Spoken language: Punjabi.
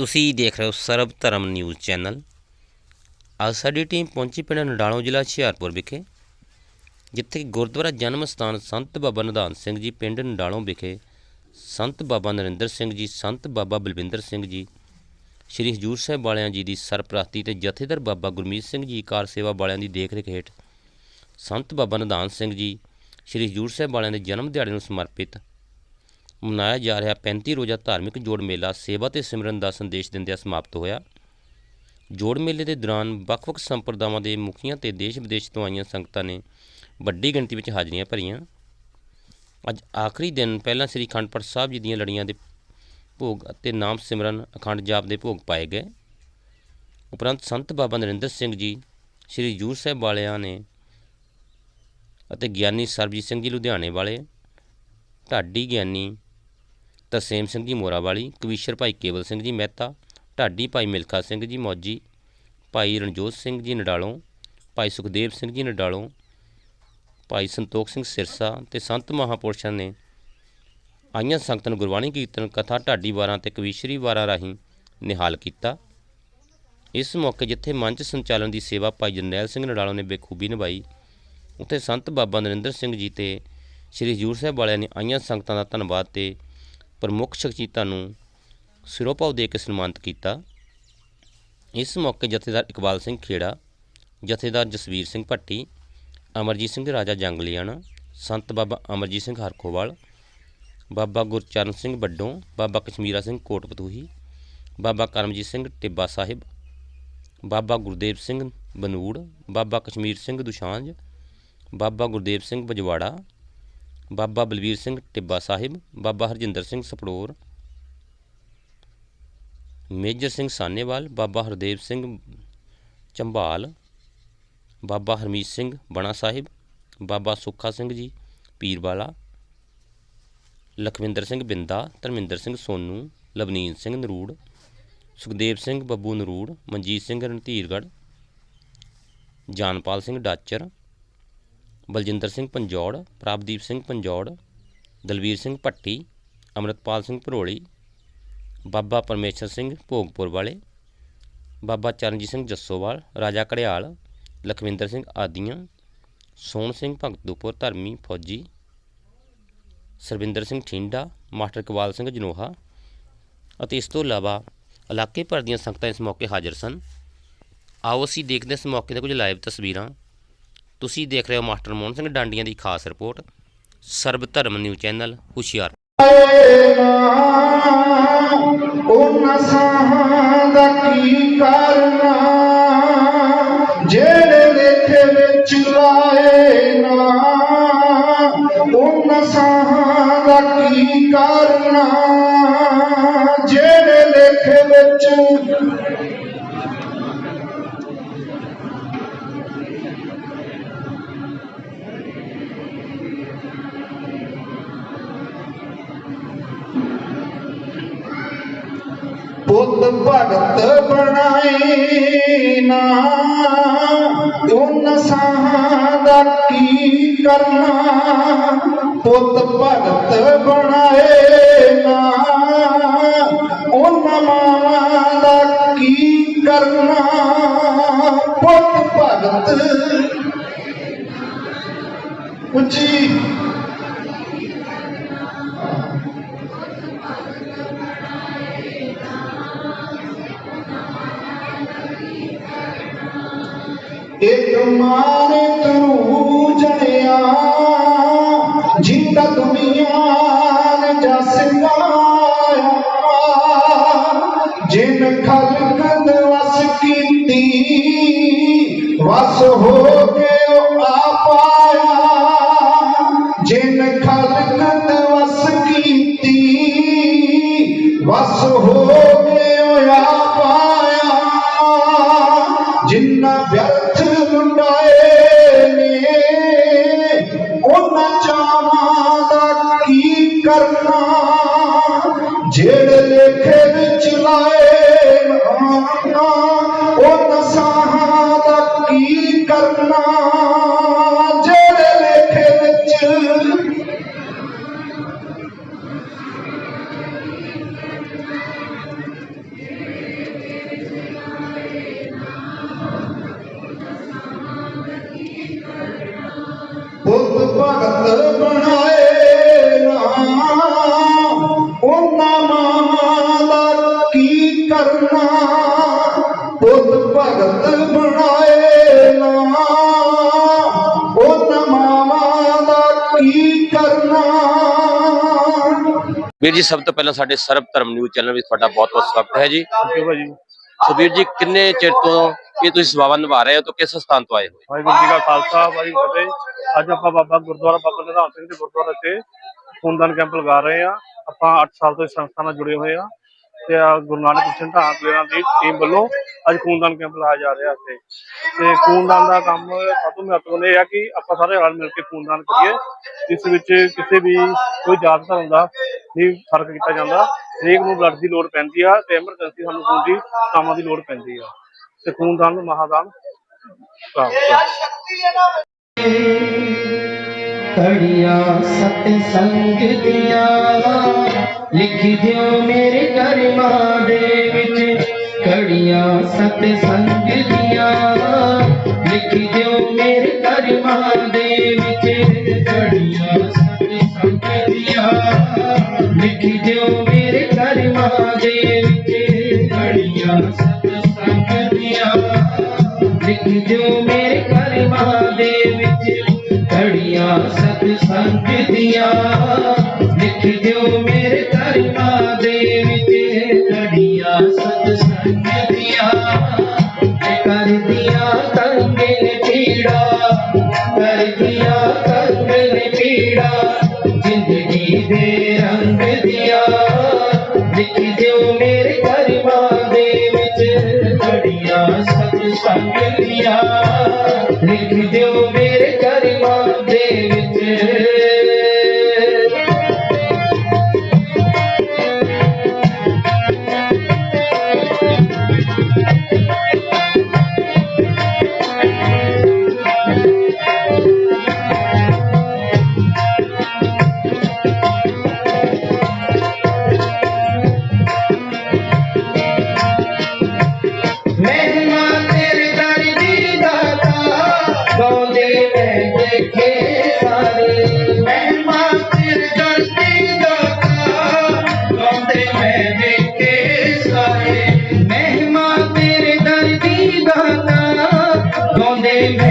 ਤੁਸੀਂ ਦੇਖ ਰਹੇ ਹੋ ਸਰਬ ਧਰਮ ਨਿਊਜ਼ ਚੈਨਲ। ਅੱਜ ਸਾਡੀ ਟੀਮ ਪਹੁੰਚੀ ਪਿੰਡ ਨਡਾਣੋ ਜ਼ਿਲ੍ਹਾ ਹੁਸ਼ਿਆਰਪੁਰ ਵਿਖੇ, ਜਿੱਥੇ ਕਿ ਗੁਰਦੁਆਰਾ ਜਨਮ ਸਥਾਨ ਸੰਤ ਬਾਬਾ ਨਿਧਾਨ ਸਿੰਘ ਜੀ ਪਿੰਡ ਨਡਾਲੋ ਵਿਖੇ ਸੰਤ ਬਾਬਾ ਨਰਿੰਦਰ ਸਿੰਘ ਜੀ, ਸੰਤ ਬਾਬਾ ਬਲਵਿੰਦਰ ਸਿੰਘ ਜੀ, ਸ਼੍ਰੀ ਹਜੂਰ ਸਾਹਿਬ ਵਾਲਿਆਂ ਜੀ ਦੀ ਸਰਪ੍ਰਸਤੀ ਤੇ ਜਥੇਦਾਰ ਬਾਬਾ ਗੁਰਮੀਤ ਸਿੰਘ ਜੀ ਕਾਰ ਸੇਵਾ ਵਾਲਿਆਂ ਦੀ ਦੇਖਰੇਖ ਹੇਠ ਸੰਤ ਬਾਬਾ ਨਿਧਾਨ ਸਿੰਘ ਜੀ, ਸ਼੍ਰੀ ਹਜੂਰ ਸਾਹਿਬ ਵਾਲਿਆਂ ਦੇ ਜਨਮ ਦਿਹਾੜੇ ਨੂੰ ਸਮਰਪਿਤ ਮਨਾਇਆ ਜਾ ਰਿਹਾ 35 ਰੋਜ਼ਾ ਧਾਰਮਿਕ ਜੋੜ ਮੇਲਾ ਸੇਵਾ ਤੇ ਸਿਮਰਨ ਦਾ ਸੰਦੇਸ਼ ਦਿੰਦਿਆਂ ਸਮਾਪਤ ਹੋਇਆ। ਜੋੜ ਮੇਲੇ ਦੇ ਦੌਰਾਨ ਵੱਖ-ਵੱਖ ਸੰਪਰਦਾਵਾਂ ਦੇ ਮੁਖੀਆਂ ਤੇ ਦੇਸ਼ ਵਿਦੇਸ਼ ਤੋਂ ਆਈਆਂ ਸੰਗਤਾਂ ਨੇ ਵੱਡੀ ਗਿਣਤੀ ਵਿੱਚ ਹਾਜ਼ਰੀਆਂ ਭਰੀਆਂ। ਅੱਜ ਆਖਰੀ ਦਿਨ ਪਹਿਲਾਂ ਸ੍ਰੀ ਅਖੰਡ ਸਾਹਿਬ ਜੀ ਦੀਆਂ ਲੜੀਆਂ ਦੇ ਭੋਗ ਅਤੇ ਨਾਮ ਸਿਮਰਨ ਅਖੰਡ ਜਾਪ ਦੇ ਭੋਗ ਪਾਏ ਗਏ। ਉਪਰੰਤ ਸੰਤ ਬਾਬਾ ਨਰਿੰਦਰ ਸਿੰਘ ਜੀ, ਸ੍ਰੀ ਹਜ਼ੂਰ ਸਾਹਿਬ ਵਾਲਿਆਂ ਨੇ ਅਤੇ ਗਿਆਨੀ ਸਰਬਜੀਤ ਸਿੰਘ ਜੀ ਲੁਧਿਆਣੇ ਵਾਲੇ, ਢਾਡੀ ਗਿਆਨੀ ਤਰਸੇਮ ਸਿੰਘ ਜੀ ਮੋਰਾਵਾਲੀ, ਕਵੀਸ਼ਰ ਭਾਈ ਕੇਵਲ ਸਿੰਘ ਜੀ ਮਹਿਤਾ, ਢਾਡੀ ਭਾਈ ਮਿਲਖਾ ਸਿੰਘ ਜੀ ਮੌਜੀ, ਭਾਈ ਰਣਜੋਤ ਸਿੰਘ ਜੀ ਨਡਾਲੋਂ, ਭਾਈ ਸੁਖਦੇਵ ਸਿੰਘ ਜੀ ਨਡਾਲੋਂ, ਭਾਈ ਸੰਤੋਖ ਸਿੰਘ ਸਿਰਸਾ ਤੇ ਸੰਤ ਮਹਾਪੁਰਸ਼ਾਂ ਨੇ ਆਈਆਂ ਸੰਗਤਾਂ ਨੂੰ ਗੁਰਬਾਣੀ ਕੀਰਤਨ ਕਥਾ ਢਾਡੀ ਵਾਰਾਂ ਤੇ ਕਵੀਸ਼ਰੀ ਵਾਰਾਂ ਰਾਹੀਂ ਨਿਹਾਲ ਕੀਤਾ। ਇਸ ਮੌਕੇ ਜਿੱਥੇ ਮੰਚ ਸੰਚਾਲਨ ਦੀ ਸੇਵਾ ਭਾਈ ਜਰਨੈਲ ਸਿੰਘ ਨਡਾਲੋਂ ਨੇ ਬੇਖੂਬੀ ਨਿਭਾਈ, ਉੱਥੇ ਸੰਤ ਬਾਬਾ ਨਰਿੰਦਰ ਸਿੰਘ ਜੀ ਤੇ ਸ਼੍ਰੀ ਹਜ਼ੂਰ ਸਾਹਿਬ ਵਾਲਿਆਂ ਨੇ ਆਈਆਂ ਸੰਗਤਾਂ ਦਾ ਧੰਨਵਾਦ ਤੇ ਪ੍ਰਮੁੱਖ ਸ਼ਖਸੀਅਤਾਂ ਨੂੰ ਸਿਰੋਪਾਉ ਦੇ ਕੇ ਸਨਮਾਨਿਤ ਕੀਤਾ। ਇਸ ਮੌਕੇ ਜਥੇਦਾਰ ਇਕਬਾਲ ਸਿੰਘ ਖੇੜਾ, ਜਥੇਦਾਰ ਜਸਵੀਰ ਸਿੰਘ ਭੱਟੀ, ਅਮਰਜੀਤ ਸਿੰਘ ਰਾਜਾ ਜੰਗਲੀਆਣਾ, ਸੰਤ ਬਾਬਾ ਅਮਰਜੀਤ ਸਿੰਘ ਹਰਖੋਵਾਲ, ਬਾਬਾ ਗੁਰਚਰਨ ਸਿੰਘ ਵੱਡੋਂ, ਬਾਬਾ ਕਸ਼ਮੀਰਾ ਸਿੰਘ ਕੋਟਪਤੂਹੀ, ਬਾਬਾ ਕਰਮਜੀਤ ਸਿੰਘ ਟਿੱਬਾ ਸਾਹਿਬ, ਬਾਬਾ ਗੁਰਦੇਵ ਸਿੰਘ ਬਨੂੜ, ਬਾਬਾ ਕਸ਼ਮੀਰ ਸਿੰਘ ਦੁਸ਼ਾਂਝ, ਬਾਬਾ ਗੁਰਦੇਵ ਸਿੰਘ ਬਜਵਾੜਾ ਬਾਬਾ ਬਲਵੀਰ ਸਿੰਘ ਟਿੱਬਾ ਸਾਹਿਬ, ਬਾਬਾ ਹਰਜਿੰਦਰ ਸਿੰਘ ਸਪੜੋਰ ਮੇਜਰ ਸਿੰਘ ਸਾਨੇਵਾਲ ਬਾਬਾ ਹਰਦੇਵ ਸਿੰਘ ਚੰਬਾਲ, ਬਾਬਾ ਹਰਮੀਤ ਸਿੰਘ ਬਣਾ ਸਾਹਿਬ, ਬਾਬਾ ਸੁੱਖਾ ਸਿੰਘ ਜੀ ਪੀਰਵਾਲਾ, ਲਖਵਿੰਦਰ ਸਿੰਘ ਬਿੰਦਾ, ਧਰਮਿੰਦਰ ਸਿੰਘ ਸੋਨੂ, ਲਵਨੀਤ ਸਿੰਘ ਨਰੂੜ, ਸੁਖਦੇਵ ਸਿੰਘ ਬੱਬੂ ਨਰੂੜ, ਮਨਜੀਤ ਸਿੰਘ ਰਣਧੀਰਗੜ੍ਹ, ਜਾਨਪਾਲ ਸਿੰਘ ਡਾਚਰ ਬਲਜਿੰਦਰ ਸਿੰਘ ਪੰਜੌੜ, ਪ੍ਰਭਦੀਪ ਸਿੰਘ ਪੰਜੌੜ, ਦਲਵੀਰ ਸਿੰਘ ਭੱਟੀ, ਅਮਰਤਪਾਲ ਸਿੰਘ ਭਰੋਲੀ, ਬਾਬਾ ਪਰਮੇਸ਼ਰ ਸਿੰਘ ਭੋਗਪੁਰ ਵਾਲੇ, ਬਾਬਾ ਚਰਨਜੀਤ ਸਿੰਘ ਜੱਸੋਵਾਲ, ਰਾਜਾ ਘੜਿਆਲ, ਲਖਵਿੰਦਰ ਸਿੰਘ ਆਦੀਆਂ, ਸੋਹਣ ਸਿੰਘ ਭਗਤੂਪੁਰ ਧਰਮੀ ਫੌਜੀ, ਸਰਵਿੰਦਰ ਸਿੰਘ ਠਿੰਡਾ, ਮਾਸਟਰ ਇਕਬਾਲ ਸਿੰਘ ਜਨੋਹਾ ਅਤੇ ਇਸ ਤੋਂ ਇਲਾਵਾ ਇਲਾਕੇ ਭਰ ਦੀਆਂ ਸੰਗਤਾਂ ਇਸ ਮੌਕੇ ਹਾਜ਼ਰ ਸਨ। ਆਓ ਅਸੀਂ ਦੇਖਦੇ ਹਾਂ ਇਸ ਮੌਕੇ ਦੇ ਕੁਝ ਲਾਈਵ ਤਸਵੀਰਾਂ। ਤੁਸੀਂ ਦੇਖ ਰਹੇ ਹੋ ਮਾਸਟਰ ਮੋਹਨ ਸਿੰਘ ਡਾਂਡੀਆਂ ਦੀ ਖਾਸ ਰਿਪੋਰਟ, ਸਰਬ ਧਰਮ ਨਿਊ ਚੈਨਲ, ਹੁਸ਼ਿਆਰ ਉਹਨਾਂ ਸਾਹਾਂ ਦਾ ਕੀ ਕਰਨਾ ਜਿਹੜੇ ਲੇਖੇ ਵਿੱਚ ਲਾਏ ਨਾ ਉਹਨਾਂ ਸਾਹਾਂ ਦਾ ਕੀ ਕਰਨਾ ਜਿਹੜੇ ਲੇਖੇ ਵਿੱਚ ਪੁੱਤ ਭਗਤ ਬਣਾਏ ਨਾ। ਉਨ ਸਾਹਾਂ ਦਾ ਕੀ ਕਰਨਾ। ਪੁੱਤ ਭਗਤ ਬਣਾਏ ਨਾ। ਉਨ ਮਾਵਾਂ ਦਾ ਕੀ ਕਰਨਾ। ਪੁੱਤ ਭਗਤ ایک مار ترو جنیا جیتا دنیا جا سنگایا جن خلقت وس کیتی، وس ہو کے آپ آیا جن خلقت وس کیتی، وس ہو کے آپ آیا جنہ بیل جیڑ لکھے وچ لائے آنا او کرنا۔ جیڑ لکھے وچ بنائے۔ ਵੀਰ ਜੀ ਸਭ ਤੋਂ ਪਹਿਲਾਂ ਸਾਡੇ ਸਰਬ ਧਰਮ ਨਿਊਜ਼ ਚੈਨਲ ਵਿੱਚ ਤੁਹਾਡਾ ਬਹੁਤ-ਬਹੁਤ ਸਵਾਗਤ ਹੈ ਜੀ। ਠੀਕ ਭਾਜੀ। ਸੋ ਵੀਰ ਜੀ ਕਿੰਨੇ ਚਿਰ ਤੋਂ ਇਹ ਤੁਸੀਂ ਸੇਵਾਵਾਂ ਨਿਭਾ ਰਹੇ ਹੋ ਤੋਂ ਕਿਸ ਸਥਾਨ ਤੋਂ ਆਏ ਹੋ? ਵਾਹਿਗੁਰੂ ਜੀ ਕਾ ਖਾਲਸਾ ਵਾਹਿਗੁਰੂ ਜੀ ਫਤਿਹ। ਅੱਜ ਆਪਾਂ ਬਾਬਾ ਗੁਰਦੁਆਰਾ ਬਾਬਾ ਨਿਧਾਨ ਸਿੰਘ ਦੇ ਗੁਰਦੁਆਰੇ ਤੇ ਖੂਨਦਾਨ ਕੈਂਪ ਲਗਾ ਰਹੇ ਆ ਆਪਾਂ 8 ਸਾਲ ਤੋਂ ਇਸ ਸੰਸਥਾ ਨਾਲ ਜੁੜੇ ਹੋਏ ਆ ਤੇ ਗੁਰੂ ਨਾਨਕ ਮਿਸ਼ਨ ਢਾਕ ਪਲੇਅਰਾਂ ਦੀ ਟੀਮ ਵੱਲੋਂ ਅੱਜ ਖੂਨਦਾਨ ਕੈਂਪ ਲਾਇਆ ਜਾ ਰਿਹਾ ਇੱਥੇ। ਤੇ ਖੂਨਦਾਨ ਦਾ ਕੰਮ ਸਭ ਤੋਂ ਮਹੱਤਵਪੂਰਨ ਇਹ ਆ ਕਿ ਆਪਾਂ ਸਾਰੇ ਰਲ ਮਿਲ ਕੇ ਖੂਨਦਾਨ ਕਰੀਏ। ਇਸ ਵਿੱਚ ਕਿਸੇ ਵੀ ਕੋਈ ਜਾਤ ਧਰਮ ਦਾ ਨਹੀਂ ਫ਼ਰਕ ਕੀਤਾ ਜਾਂਦਾ। ਹਰੇਕ ਨੂੰ ਬਲੱਡ ਦੀ ਲੋੜ ਪੈਂਦੀ ਆ ਤੇ ਐਮਰਜੈਂਸੀ ਸਾਨੂੰ ਖੂਨ ਦੀ, ਕਾਮਾਂ ਦੀ ਲੋੜ ਪੈਂਦੀ ਆ। ਤੇ ਖੂਨਦਾਨ ਮਹਾਦਾਨ ਕੜੀਆਂ ਸਤ ਸੰਗ ਦੀਆਂ, ਲਿਖ ਦਿਓ ਮੇਰੇ ਕਰਮਾਂ ਦੇ ਵਿੱਚ। ਕੜੀਆਂ ਸਤ ਸੰਗ ਦੀਆਂ, ਲਿਖ ਲਿਖ ਦਿਓ ਮੇਰੇ ਕਰਮਾਂ ਦੇ ਵਿੱਚ ਘੜੀਆਂ ਸਤ ਸੰਗ ਦੀਆਂ ਲਿਖ ਦਿਓ ਮੇਰੇ ਕਰਮਾਂ ਦੇ ਵਿੱਚ ਘੜੀਆਂ ਸਤ ਸੰਗ ਦੀਆਂ ਲਿਖ ਦਿਓ ਮੇਰੇ ਕਰਮਾਂ ਦੇ संग लिया Baby.